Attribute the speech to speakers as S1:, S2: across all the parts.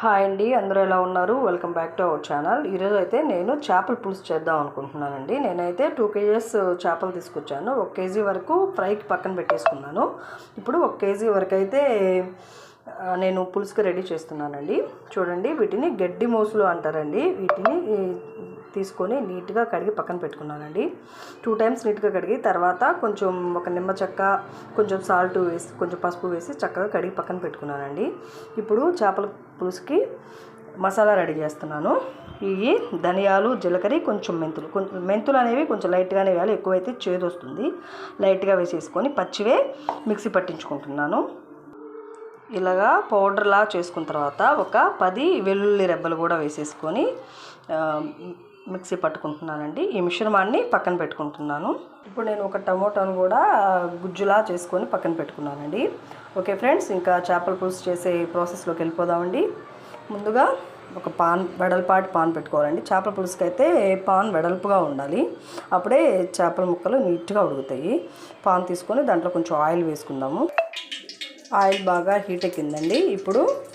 S1: Hi అండి అందరూ ఎలా ఉన్నారు? Welcome back to our channel ఈరోజు అయితే నేను చేపల పులుసు చేద్దాం అనుకుంటున్నానండి. నేనైతే టూ కేజీస్ చేపలు తీసుకొచ్చాను. ఒక కేజీ వరకు ఫ్రైకి పక్కన పెట్టేసుకున్నాను. ఇప్పుడు ఒక కేజీ వరకు అయితే నేను పులుసుకు రెడీ చేస్తున్నానండి. చూడండి వీటిని గడ్డి మోసులు అంటారండి. వీటిని తీసుకొని నీట్గా కడిగి పక్కన పెట్టుకున్నానండి. టూ టైమ్స్ నీట్గా కడిగి తర్వాత కొంచెం ఒక నిమ్మ చెక్క కొంచెం సాల్ట్ వేసి కొంచెం పసుపు వేసి చక్కగా కడిగి పక్కన పెట్టుకున్నానండి. ఇప్పుడు చేపల పులుసుకి మసాలా రెడీ చేస్తున్నాను. ఇవి ధనియాలు జీలకర్ర కొంచెం మెంతులు. కొంచెం మెంతులు అనేవి కొంచెం లైట్గానే వేయాలి. ఎక్కువైతే చేదు వస్తుంది లైట్గా వేసేసుకొని పచ్చివే మిక్సీ పట్టించుకుంటున్నాను. ఇలాగా పౌడర్లా చేసుకున్న తర్వాత ఒక పది వెల్లుల్లి రెబ్బలు కూడా వేసేసుకొని మిక్సీ పట్టుకుంటున్నానండి. ఈ మిశ్రమాన్ని పక్కన పెట్టుకుంటున్నాను. ఇప్పుడు నేను ఒక టమోటాను కూడా గుజ్జులా చేసుకొని పక్కన పెట్టుకున్నానండి. ఓకే ఫ్రెండ్స్ ఇంకా చేపల పులుసు చేసే ప్రాసెస్లోకి వెళ్ళిపోదామండి. ముందుగా ఒక పాన్ వెడల్పాటి పాన్ పెట్టుకోవాలండి. చేపల పులుసుకి అయితే పాన్ వెడల్పుగా ఉండాలి. అప్పుడే చేపల ముక్కలు నీట్గా ఉడుకుతాయి. పాన్ తీసుకొని దాంట్లో కొంచెం ఆయిల్ వేసుకుందాము. ఆయిల్ బాగా హీట్ ఎక్కిందండి. ఇప్పుడు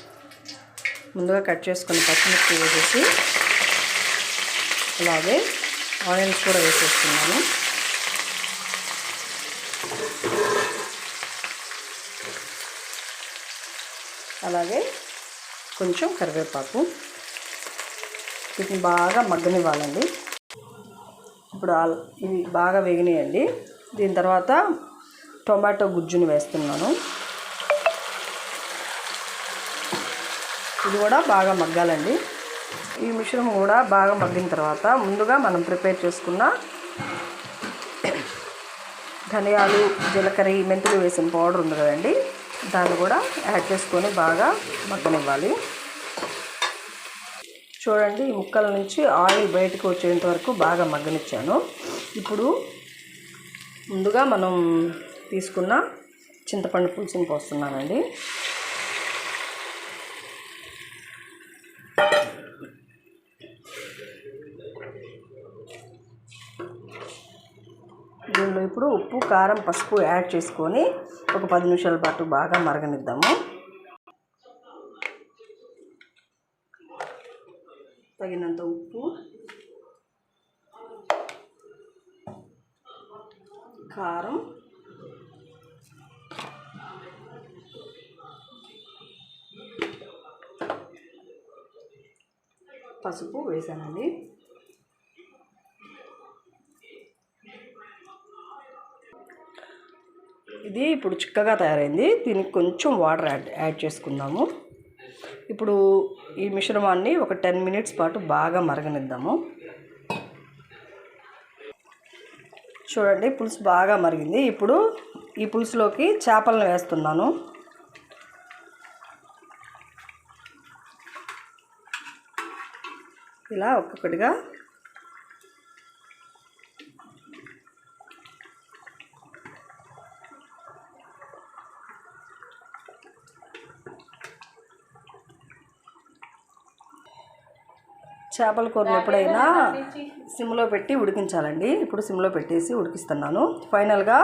S1: ముందుగా కట్ చేసుకుని పచ్చిమిర్చి వేసేసి అలాగే ఆనియన్స్ కూడా వేసేస్తున్నాను. అలాగే కొంచెం కరివేపాకు. వీటిని బాగా మగ్గనివ్వాలండి. ఇప్పుడు ఆల్- ఇవి బాగా వేగినాయండి. దీని తర్వాత టొమాటో గుజ్జుని వేస్తున్నాను. ఇది కూడా బాగా మగ్గాలండి. ఈ మిశ్రమం కూడా బాగా మగ్గిన తర్వాత ముందుగా మనం ప్రిపేర్ చేసుకున్న ధనియాలు జీలకర్ర మెంతులు వేసిన పౌడర్ ఉంది కదండి. దాన్ని కూడా యాడ్ చేసుకొని బాగా మగ్గనివ్వాలి. చూడండి ఈ ముక్కల నుంచి ఆయిల్ బయటకు వచ్చేంత వరకు బాగా మగ్గనిచ్చాను. ఇప్పుడు ముందుగా మనం తీసుకున్న చింతపండు పులుసుని పోస్తున్నానండి. దీనిలో ఇప్పుడు ఉప్పు కారం పసుపు యాడ్ చేసుకొని ఒక పది నిమిషాల పాటు బాగా మరగనిద్దాము. తగినంత ఉప్పు కారం పసుపు వేసానండి. ఇది ఇప్పుడు చిక్కగా తయారైంది. దీనికి కొంచెం వాటర్ యాడ్ యాడ్ చేసుకుందాము. ఇప్పుడు ఈ మిశ్రమాన్ని ఒక టెన్ మినిట్స్ పాటు బాగా మరగనిద్దాము. చూడండి పులుసు బాగా మరిగింది. ఇప్పుడు ఈ పులుసులోకి చేపలను వేస్తున్నాను. ఇలా ఒక్కొక్కటిగా. చేపల కూరను ఎప్పుడైనా సిమ్లో పెట్టి ఉడికించాలండి. ఇప్పుడు సిమ్లో పెట్టేసి ఉడికిస్తున్నాను. ఫైనల్గా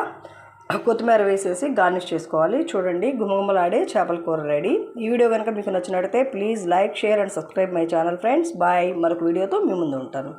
S1: కొత్తిమీర వేసేసి గార్నిష్ చేసుకోవాలి. చూడండి గుమగుమలాడే చేపల కూర రెడీ ఈ వీడియో కనుక మీకు నచ్చినట్టయితే please like share and subscribe my channel friends bye మరొక వీడియోతో మీ ముందు ఉంటాను.